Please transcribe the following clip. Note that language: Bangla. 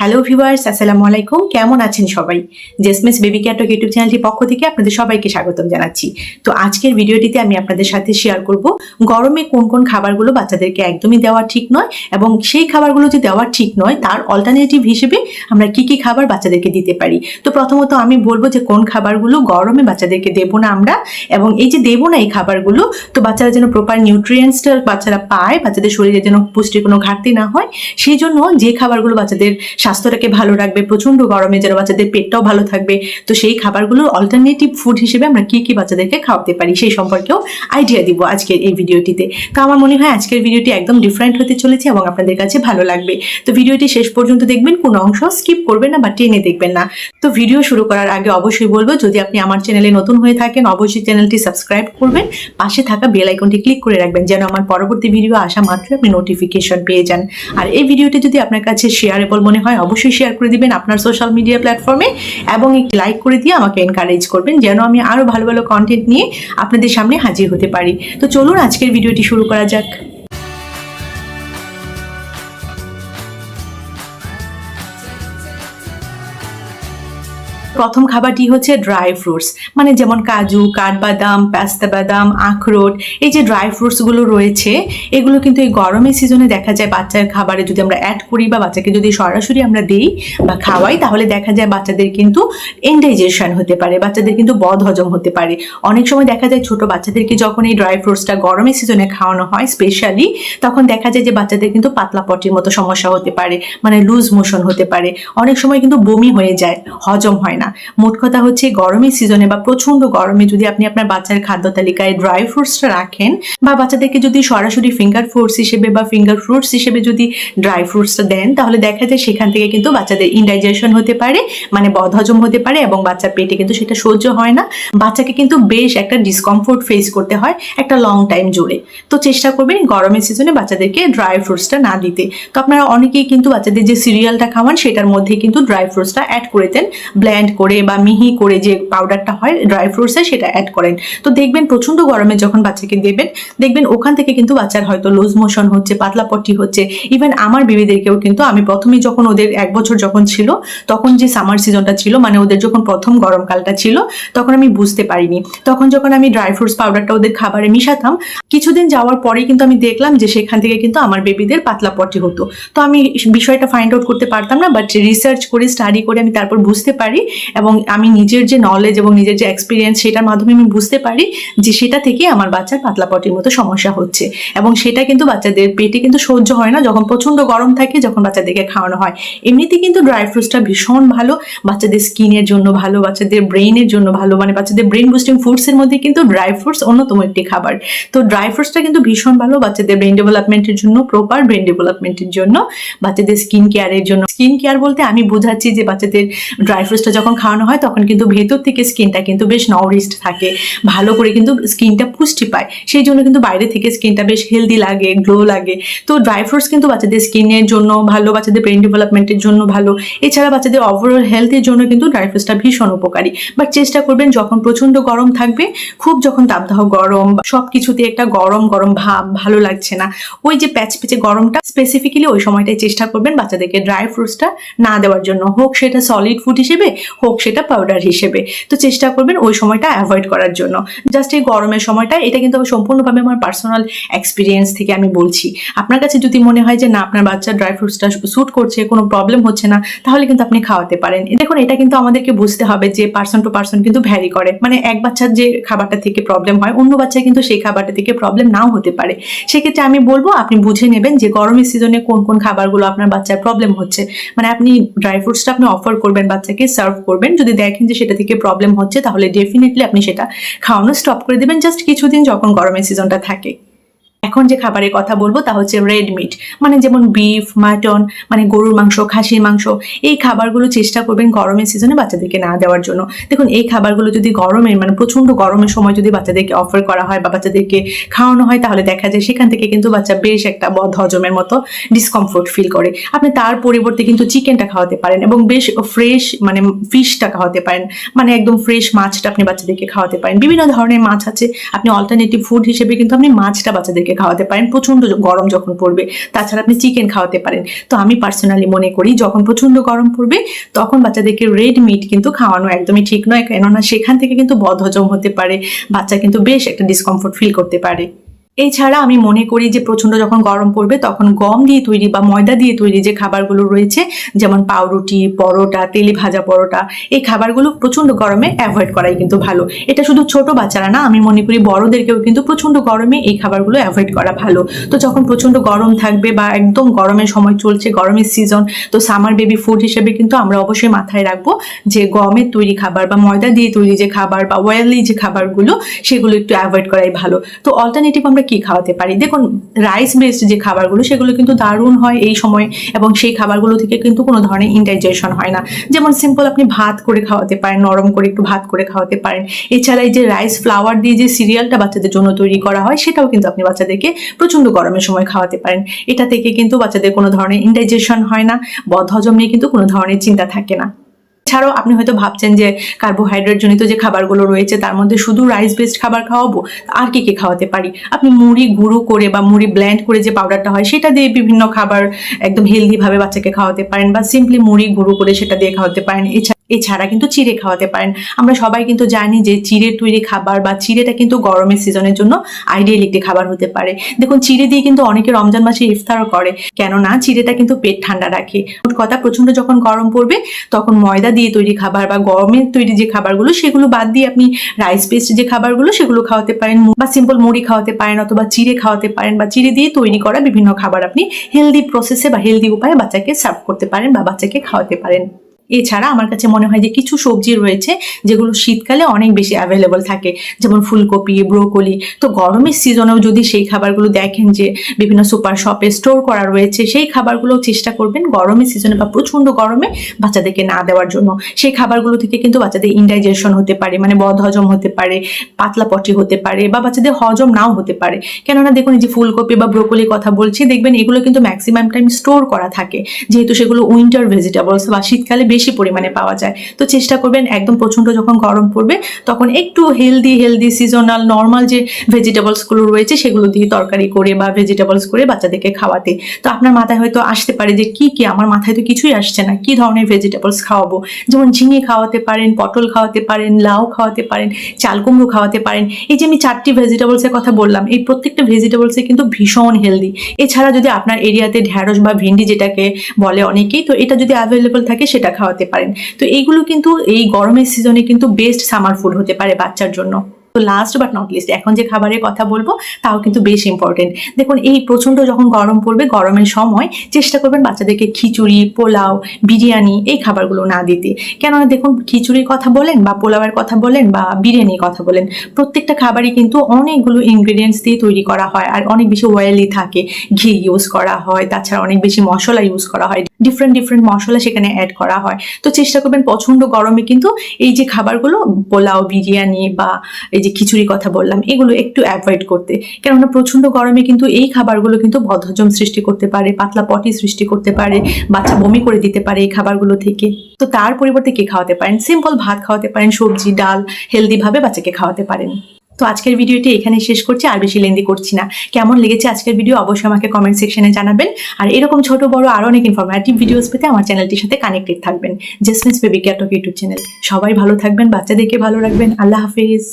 হ্যালো ভিউয়ার্স আসসালামু আলাইকুম। কেমন আছেন সবাই? জেসমিস বেবি ক্যাটক ইউটিউব চ্যানেলটি পক্ষ থেকে আপনাদের সবাইকে স্বাগতম জানাচ্ছি। তো আজকের ভিডিওটিতে আমি আপনাদের সাথে শেয়ার করব, গরমে কোন কোন খাবারগুলো বাচ্চাদেরকে একদমই দেওয়া ঠিক নয় এবং সেই খাবারগুলো যে দেওয়া ঠিক নয়, তার অল্টারনেটিভ হিসেবে আমরা কি কি খাবার বাচ্চাদেরকে দিতে পারি? তো প্রথমত আমি বলব যে কোন খাবারগুলো গরমে বাচ্চাদেরকে দেবো না আমরা এবং এই যে দেবো না এই খাবারগুলো, তো বাচ্চারা যেন প্রপার নিউট্রিয়েন্টসটা বাচ্চারা পায়, বাচ্চাদের শরীরে যেন পুষ্টির কোনো ঘাটতি না হয়, সেই জন্য যে খাবারগুলো বাচ্চাদের স্বাস্থ্যটাকে ভালো রাখবে প্রচণ্ড গরমে যেন বাচ্চাদের পেটটাও ভালো থাকবে। তো সেই খাবারগুলো অল্টারনেটিভ ফুড হিসেবে আমরা কি কি বাচ্চাদেরকে খাওয়াতে পারি সেই সম্পর্কেও আইডিয়া দিব আজকের এই ভিডিওটিতে তো আমার মনে হয় আজকের ভিডিওটি একদম ডিফারেন্ট হতে চলেছে এবং আপনাদের কাছে ভালো লাগবে। তো ভিডিওটি শেষ পর্যন্ত দেখবেন, কোনো অংশ স্কিপ করবেন না বা টেনে দেখবেন না। তো ভিডিও শুরু করার আগে অবশ্যই বলব, যদি আপনি আমার চ্যানেলে নতুন হয়ে থাকেন, অবশ্যই চ্যানেলটি সাবস্ক্রাইব করবেন। পাশে থাকা বেল আইকনটি ক্লিক করে রাখবেন, যেন আমার পরবর্তী ভিডিও আসা মাত্র আপনি নোটিফিকেশন পেয়ে যান। আর এই ভিডিওটি যদি আপনার কাছে শেয়ারেবল মনে হয় অবশ্যই শেয়ার করে দিবেন আপনার সোশ্যাল মিডিয়া প্ল্যাটফর্মে এবং একটি লাইক করে দিয়ে আমাকে এনকারেজ করবেন যেন আমি আরও ভালো ভালো কন্টেন্ট নিয়ে আপনাদের সামনে হাজির হতে পারি। তো চলুন আজকের ভিডিওটি শুরু করা যাক। প্রথম খাবারটি হচ্ছে ড্রাই ফ্রুটস মানে যেমন কাজু, কাঠবাদাম, পেস্তা বাদাম, আখরোট, এই যে ড্রাই ফ্রুটসগুলো রয়েছে, এগুলো কিন্তু এই গরমের সিজনে দেখা যায় বাচ্চার খাবারে যদি আমরা অ্যাড করি বা বাচ্চাকে যদি সরাসরি আমরা দিই বা খাওয়াই, তাহলে দেখা যায় বাচ্চাদের কিন্তু ইনডাইজেশন হতে পারে, বাচ্চাদের কিন্তু বদ হজম হতে পারে। অনেক সময় দেখা যায় ছোট বাচ্চাদেরকে যখন এই ড্রাই ফ্রুটসটা গরমের সিজনে খাওয়ানো হয় স্পেশালি তখন দেখা যায় যে বাচ্চাদের কিন্তু পাতলা পটির মতো সমস্যা হতে পারে মানে লুজ মোশন হতে পারে। অনেক সময় কিন্তু বমি হয়ে যায়, হজম হয় না। মোট কথা হচ্ছে গরমের সিজনে বা প্রচণ্ড গরমে যদি আপনি আপনার বাচ্চার খাদ্য তালিকায় ড্রাই ফ্রুটসটা রাখেন বা বাচ্চাদেরকে যদি সরাসরি ফিঙ্গার ফ্রুটস হিসেবে বা ফিঙ্গার ফ্রুটস হিসেবে যদি ড্রাই ফ্রুটসটা দেন, তাহলে দেখা যায় সেখান থেকে কিন্তু বাচ্চাদের ইনডাইজেশন হতে পারে মানে বদহজম হতে পারে এবং বাচ্চার পেটে কিন্তু সেটা সহ্য হয় না। বাচ্চাকে কিন্তু বেশ একটা ডিসকমফোর্ট ফেস করতে হয় একটা লং টাইম জুড়ে তো চেষ্টা করবেন গরমের সিজনে বাচ্চাদেরকে ড্রাই ফ্রুটসটা না দিতে। তো আপনারা অনেকেই কিন্তু বাচ্চাদের যে সিরিয়ালটা খাওয়ান, সেটার মধ্যে কিন্তু ড্রাই ফ্রুটসটা অ্যাড করে দেন। ব্ল্যান্ড করে বা মিহি করে যে পাউডারটা হয় ড্রাই ফ্রুটসে সেটা অ্যাড করেন। তো দেখবেন প্রচণ্ড গরমে যখন বাচ্চাকে দেবেন, দেখবেন ওখান থেকে কিন্তু বাচ্চার হয়তো লুজ মোশন হচ্ছে, পাতলা পট্টি হচ্ছে। ইভেন আমার বেবিদেরকেও কিন্তু আমি প্রথমেই যখন ওদের এক বছর যখন ছিল, তখন যে সামার সিজনটা ছিল মানে ওদের যখন প্রথম গরমকালটা ছিল, তখন আমি বুঝতে পারিনি। তখন যখন আমি ড্রাই ফ্রুটস পাউডারটা ওদের খাবারে মিশাতাম, কিছুদিন যাওয়ার পরে কিন্তু আমি দেখলাম যে সেখান থেকে কিন্তু আমার বেবিদের পাতলা পটি হতো। তো আমি বিষয়টা ফাইন্ড আউট করতে পারতাম না বাট রিসার্চ করে স্টাডি করে আমি তারপর বুঝতে পারি এবং আমি নিজের যে নলেজ এবং নিজের যে এক্সপিরিয়েন্স সেটার মাধ্যমে আমি বুঝতে পারি যে সেটা থেকে আমার বাচ্চার পাতলা পটির মতো সমস্যা হচ্ছে। এবং সেটা কিন্তু বাচ্চাদের পেটে কিন্তু সহ্য হয় না। যখন প্রচণ্ড গরম থাকে, যখন বাচ্চাদেরকে খাওয়ানো হয়। এমনিতে কিন্তু ড্রাই ফ্রুটসটা ভীষণ ভালো। বাচ্চাদের স্কিনের জন্য ভালো, বাচ্চাদের ব্রেইনের জন্য ভালো। মানে বাচ্চাদের ব্রেন বুস্টিং ফুডসের মধ্যে কিন্তু ড্রাই ফ্রুটস অন্যতম একটি খাবার। তো ড্রাই ফ্রুটসটা কিন্তু ভীষণ ভালো। বাচ্চাদের ব্রেন ডেভেলপমেন্টের জন্য প্রপার ব্রেন ডেভেলপমেন্টের জন্য। বাচ্চাদের স্কিন কেয়ারের জন্য। স্কিন কেয়ার বলতে আমি বোঝাচ্ছি যে বাচ্চাদের ড্রাই ফ্রুটসটা যখন খাওয়ানো হয়, তখন কিন্তু ভেতর থেকে স্কিনটা কিন্তু বেশ নরিস্ট থাকে। ভালো করে কিন্তু স্কিনটা পুষ্টি পায়। সেই জন্য কিন্তু বাইরে থেকে স্কিনটা বেশ হেলদি লাগে গ্লো লাগে। তো ড্রাই ফ্রুটস কিন্তু বাচ্চাদের স্কিনের জন্য ভালো, বাচ্চাদের ব্রেন ডেভেলপমেন্টের জন্য ভালো। এছাড়া বাচ্চাদের ওভারঅল হেলথের জন্য কিন্তু ড্রাই ফ্রুটসটা ভীষণ উপকারী। বাট চেষ্টা করবেন যখন প্রচণ্ড গরম থাকবে, খুব যখন তাপদাহ গরম সব কিছুতে একটা গরম গরম ভাব, ভালো লাগছে না, ওই যে প্যাচ প্যাচে গরমটা স্পেসিফিক্যালি ওই সময়টায় চেষ্টা করবেন বাচ্চাদেরকে ড্রাই ফ্রুটসটা না দেওয়ার জন্য। হোক সেটা সলিড ফুড হিসেবে হোক, সেটা পাউডার হিসেবে। তো চেষ্টা করবেন ওই সময়টা অ্যাভয়েড করার জন্য। জাস্ট এই গরমের সময়টা, এটা কিন্তু সম্পূর্ণভাবে আমার পার্সোনাল এক্সপিরিয়েন্স থেকে আমি বলছি। আপনার কাছে যদি মনে হয় যে, না, আপনার বাচ্চা ড্রাই ফ্রুটসটা স্যুট করছে, কোনো প্রবলেম হচ্ছে না, তাহলে কিন্তু আপনি খাওয়াতে পারেন। দেখুন, এটা কিন্তু আমাদেরকে বুঝতে হবে যে পার্সন টু পার্সন কিন্তু ভ্যারি করে। মানে এক বাচ্চার যে খাবারটা থেকে প্রবলেম হয়, অন্য বাচ্চা কিন্তু সেই খাবারটা থেকে প্রবলেম নাও হতে পারে। সেক্ষেত্রে আমি বলব, আপনি বুঝে নেবেন যে, গরমের সিজনে কোন কোন খাবারগুলো আপনার বাচ্চার প্রবলেম হচ্ছে। মানে আপনি ড্রাই ফ্রুটসটা আপনি অফার করবেন বাচ্চাকে সার্ভ করবেন। যদি দেখেন যে সেটা থেকে প্রবলেম হচ্ছে, তাহলে ডেফিনেটলি আপনি সেটা খাওয়ানো স্টপ করে দেবেন। জাস্ট কিছুদিন যখন গরমের সিজনটা থাকে। এখন যে খাবারের কথা বলব তা হচ্ছে রেড মিট মানে যেমন বিফ মাটন মানে গরুর মাংস, খাসির মাংস, এই খাবারগুলো চেষ্টা করবেন গরমের সিজনে বাচ্চাদেরকে না দেওয়ার জন্য। দেখুন, এই খাবারগুলো যদি গরমের মানে প্রচণ্ড গরমের সময় যদি বাচ্চাদেরকে অফার করা হয় বা বাচ্চাদেরকে খাওয়ানো হয়, তাহলে দেখা যায় সেখান থেকে কিন্তু বাচ্চা বেশ একটা বদ হজমের মতো ডিসকমফোর্ট ফিল করে। আপনি তার পরিবর্তে কিন্তু চিকেনটা খাওয়াতে পারেন এবং বেশ ফ্রেশ মানে ফিশটা খাওয়াতে পারেন। মানে একদম ফ্রেশ মাছটা আপনি বাচ্চাদেরকে খাওয়াতে পারেন। বিভিন্ন ধরনের মাছ আছে। আপনি অল্টারনেটিভ ফুড হিসেবে কিন্তু আপনি মাছটা বাচ্চাদেরকে খাওয়াতে পারেন প্রচণ্ড গরম যখন পড়বে, তাছাড়া আপনি চিকেন খাওয়াতে পারেন। তো আমি পার্সোনালি মনে করি, যখন প্রচণ্ড গরম পড়বে, তখন বাচ্চাদেরকে রেড মিট কিন্তু খাওয়ানো একদমই ঠিক নয়। কেননা সেখান থেকে কিন্তু বদহজম হতে পারে, বাচ্চা কিন্তু বেশ একটা ডিসকমফোর্ট ফিল করতে পারে। এছাড়া আমি মনে করি যে প্রচণ্ড যখন গরম পড়বে, তখন গম দিয়ে তৈরি বা ময়দা দিয়ে তৈরি যে খাবারগুলো রয়েছে, যেমন পাউরুটি, পরোটা, তেলে ভাজা পরোটা, এই খাবারগুলো প্রচণ্ড গরমে অ্যাভয়েড করাই কিন্তু ভালো। এটা শুধু ছোট বাচ্চারা না, আমি মনে করি বড়দেরকেও কিন্তু প্রচণ্ড গরমে এই খাবারগুলো অ্যাভয়েড করা ভালো। তো যখন প্রচণ্ড গরম থাকবে বা একদম গরমের সময় চলছে, গরমের সিজন তো সামার বেবি ফুড হিসেবে কিন্তু আমরা অবশ্যই মাথায় রাখব যে গমের তৈরি খাবার বা ময়দা দিয়ে তৈরি যে খাবার বা ওয়েলি যে খাবারগুলো, সেগুলো একটু অ্যাভয়েড করাই ভালো। তো অল্টারনেটিভ আমরা কি খাওয়াতে পারি? দেখুন রাইস বেসড যে খাবারগুলো, সেগুলো কিন্তু দারুণ হয় এই সময় এবং সেই খাবারগুলো থেকে কিন্তু কোনো ধরনের ইনডাইজেশন হয় না। যেমন সিম্পল আপনি ভাত করে খাওয়াতে পারেন, নরম করে একটু ভাত করে খাওয়াতে পারেন। এছাড়া এই যে রাইস ফ্লাওয়ার দিয়ে যে সিরিয়ালটা বাচ্চাদের জন্য তৈরি করা হয়, সেটাও কিন্তু আপনি বাচ্চাদেরকে প্রচণ্ড গরমের সময় খাওয়াতে পারেন। এটা থেকে কিন্তু বাচ্চাদের কোনো ধরনের ইনডাইজেশন হয় না, বদহজম নিয়ে কিন্তু কোনো ধরনের চিন্তা থাকে না। এছাড়াও আপনি হয়তো ভাবছেন যে কার্বোহাইড্রেট জনিত যে খাবারগুলো রয়েছে, তার মধ্যে শুধু রাইস বেসড খাবার খাওয়াবো? আর কি কি খাওয়াতে পারি? আপনি মুড়ি গুঁড়ো করে বা মুড়ি ব্ল্যান্ড করে যে পাউডারটা হয়, সেটা দিয়ে বিভিন্ন খাবার একদম হেলদি ভাবে বাচ্চাকে খাওয়াতে পারেন বা সিম্পলি মুড়ি গুঁড়ো করে সেটা দিয়ে খাওয়াতে পারেন। এছাড়া কিন্তু চিড়ে খাওয়াতে পারেন। আমরা সবাই কিন্তু জানি যে চিড়ের তৈরি খাবার বা চিড়েটা কিন্তু গরমের সিজনের জন্য আইডিয়াল একটি খাবার হতে পারে। দেখুন, চিড়ে দিয়ে কিন্তু অনেকে রমজান মাসে ইফতারও করে। কেননা, চিড়েটা কিন্তু পেট ঠান্ডা রাখে। কথা প্রচণ্ড যখন গরম পড়বে, তখন ময়দা দিয়ে তৈরি খাবার বা গরমের তৈরি যে খাবারগুলো, সেগুলো বাদ দিয়ে আপনি রাইস পেস্ট যে খাবারগুলো, সেগুলো খাওয়াতে পারেন। বা সিম্পল মুড়ি খাওয়াতে পারেন অথবা চিড়ে খাওয়াতে পারেন বা চিড়ে দিয়ে তৈরি করা বিভিন্ন খাবার আপনি হেলদি প্রসেসে বা হেলদি উপায়ে বাচ্চাকে সার্ভ করতে পারেন বা বাচ্চাকে খাওয়াতে পারেন। এছাড়া আমার কাছে মনে হয় যে কিছু সবজি রয়েছে যেগুলো শীতকালে অনেক বেশি অ্যাভেলেবল থাকে, যেমন ফুলকপি, ব্রোকলি। তো গরমের সিজনেও যদি সেই খাবারগুলো দেখেন যে বিভিন্ন সুপার শপে স্টোর করা রয়েছে, সেই খাবারগুলো চেষ্টা করবেন গরমের সিজনে বা প্রচণ্ড গরমে বাচ্চাদেরকে না দেওয়ার জন্য। সেই খাবারগুলো থেকে কিন্তু বাচ্চাদের ইনডাইজেশন হতে পারে মানে বদ হজম হতে পারে, পাতলা পটি হতে পারে বা বাচ্চাদের হজম নাও হতে পারে। কেননা দেখুন এই যে ফুলকপি বা ব্রোকলির কথা বলছি, দেখবেন এগুলো কিন্তু ম্যাক্সিমাম টাইম স্টোর করা থাকে। যেহেতু সেগুলো উইন্টার ভেজিটেবলস বা শীতকালে বেশি পরিমাণে পাওয়া যায়। তো চেষ্টা করবেন একদম প্রচণ্ড যখন গরম পড়বে, তখন একটু হেলদি হেলদি সিজনাল নর্মাল যে ভেজিটেবলসগুলো রয়েছে, সেগুলো দিয়ে তরকারি করে বা ভেজিটেবলস করে বাচ্চাদেরকে খাওয়াতে। তো আপনার মাথায় হয়তো আসতে পারে যে, কি কি, আমার মাথায় তো কিছুই আসছে না। কি ধরনের ভেজিটেবলস খাওয়াবো? যেমন ঝিঙে খাওয়াতে পারেন, পটল খাওয়াতে পারেন, লাউ খাওয়াতে পারেন, চাল কুমড়ো খাওয়াতে পারেন। এই যে আমি চারটি ভেজিটেবলসের কথা বললাম, এই প্রত্যেকটা ভেজিটেবলসে কিন্তু ভীষণ হেলদি এছাড়া যদি আপনার এরিয়াতে ঢ্যাঁড়স বা ভেন্ডি যেটাকে বলে অনেকেই, তো এটা যদি অ্যাভেলেবল থাকে, সেটা খাওয়াতে পারেন। তো এইগুলো কিন্তু এই গরমের সিজনে কিন্তু বেস্ট সামার ফুড হতে পারে বাচ্চার জন্য। তো লাস্ট বাট নট লিস্ট এখন যে খাবারের কথা বলব, তাও কিন্তু বেশ ইম্পর্টেন্ট দেখুন, এই প্রচণ্ড যখন গরম পড়বে, গরমের সময় চেষ্টা করবেন বাচ্চাদেরকে খিচুড়ি, পোলাও, বিরিয়ানি এই খাবারগুলো না দিতে। কেননা দেখুন, খিচুড়ির কথা বলেন বা পোলাওয়ের কথা বলেন বা বিরিয়ানির কথা বলেন, প্রত্যেকটা খাবারই কিন্তু অনেকগুলো ইনগ্রিডিয়েন্টস দিয়ে তৈরি করা হয়। আর অনেক বেশি ওয়েলি থাকে, ঘি ইউজ করা হয়, তাছাড়া অনেক বেশি মশলা ইউজ করা হয়। ডিফারেন্ট ডিফারেন্ট মশলা সেখানে অ্যাড করা হয়। তো চেষ্টা করবেন পছন্দ গরমে কিন্তু এই যে খাবারগুলো, পোলাও, বিরিয়ানি বা এই যে খিচুড়ির কথা বললাম, এগুলো একটু অ্যাভয়েড করতে। কেননা প্রচণ্ড গরমে কিন্তু এই খাবারগুলো কিন্তু বদহজম সৃষ্টি করতে পারে, পাতলা পটি সৃষ্টি করতে পারে, বাচ্চা বমি করে দিতে পারে এই খাবারগুলো থেকে। তো তার পরিবর্তে কি খাওয়াতে পারেন? সিম্পল ভাত খাওয়াতে পারেন, সবজি, ডাল হেলদি ভাবে বাচ্চাকে খাওয়াতে পারেন। তো আজকের ভিডিওটি এখানে শেষ করছি, আর বেশি লেন্দি করছি না। কেমন লেগেছে আজকের ভিডিও অবশ্যই আমাকে কমেন্ট সেকশনে জানাবেন। আর এরকম ছোট, বড়, আরও অনেক ইনফরমেটিভ ভিডিওস পেতে আমার চ্যানেলটির সাথে কানেক্টেড থাকবেন। জেসমিন্স বেবি ক্যাটক ইউটিউব চ্যানেল সবাই ভালো থাকবেন, বাচ্চাদেরকে ভালো রাখবেন। আল্লাহ হাফিজ।